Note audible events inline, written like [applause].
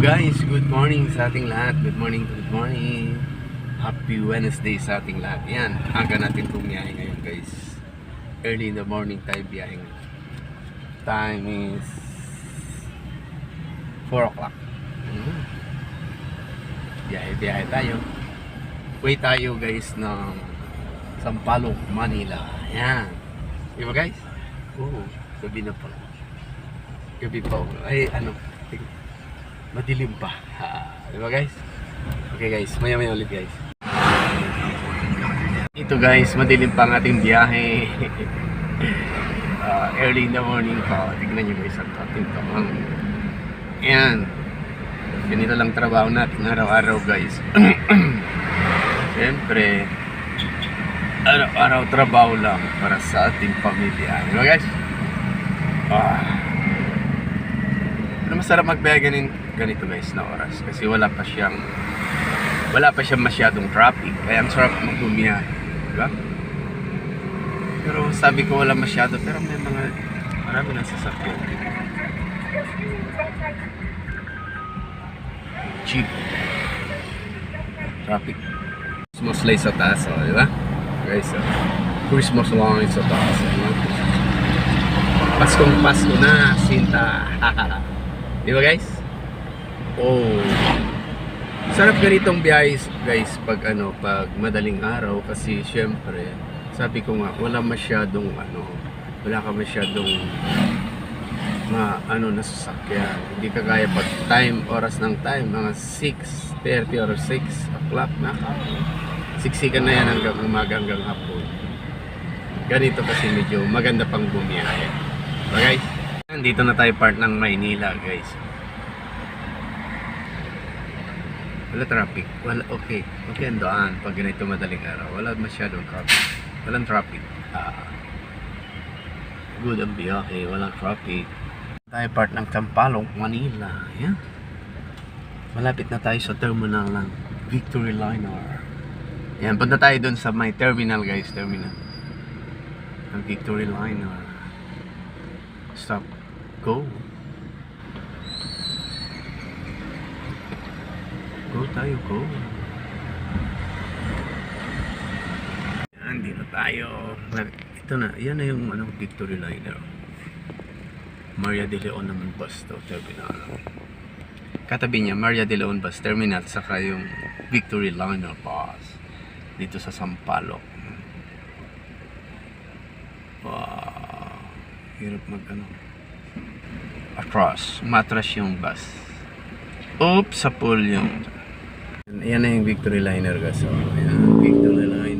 Guys, good morning sa ating lahat. Good morning, good morning. Happy Wednesday sa ating lahat. Yan, aga natin bumiyahe ngayon guys. Early in the morning tayo biyahe ngayon. Time is 4 o'clock. Biyahe-biyahe tayo. Way tayo guys ng Sampaloc, Manila. Yan. Di ba guys? Oo, gabi na pala. Gabi pa. oh. Ay, ano, madilim pa. Ha, di ba guys? Okay guys, maya maya ulit guys. Ito guys, madilim pa ang ating biyahe. [laughs] Ah, early in the morning pa. Tignan nyo guys ang ating tamang. Ayan. Ganito lang trabaho natin araw-araw guys. [clears throat] Siyempre, araw-araw trabaho lang para sa ating pamilya. Di ba guys? Ah. Pero masarap magbiyahe ganin, ganito guys na oras kasi wala pa siyang wala pa siyang masyadong traffic kaya ang sarap magbumiyahe di ba? pero sabi ko wala masyado pero may mga marami nang sasakyan cheap traffic Christmas lights sa taas oh, di ba? guys oh. Christmas lights sa taas di ba? Paskong Pasko na, Sinta. [laughs] Di ba guys? Oh. Sarap ganitong biyahe guys pag ano, pag madaling araw kasi syempre, sabi ko nga wala masyadong ano, wala ka masyadong ma ano nasasakyan. Hindi ka kaya pag time, oras ng time, mga 6.30 or 6 o'clock na ka. Siksikan na yan hanggang umaga hanggang hapon. Ganito kasi medyo maganda pang bumiyahe. Okay guys? Dito na tayo part ng Maynila guys. Wala traffic. Wala, okay. Okay ang daan pag ganito madaling araw. Wala masyadong traffic. Walang traffic. Ah, good ang biyahe. Walang traffic. Tayo part ng Tampalong, Manila. Yan. Malapit na tayo sa terminal ng Victory Liner. Yan, punta tayo dun sa may terminal guys. Terminal. Ang Victory Liner. Stop. Go. Go tayo, go. Yan, dito tayo. Ito na, yan na yung ano, Victory Liner. Maria de Leon naman bus to, terminal. Katabi niya, Maria de Leon bus terminal, saka yung Victory Liner bus. Dito sa Sampaloc. Wow. Hirap mag ano. Across. Matras yung bus. Oops, sa pool yung. Ayan na yung Victory Liner guys. So, ayan, Victory Liner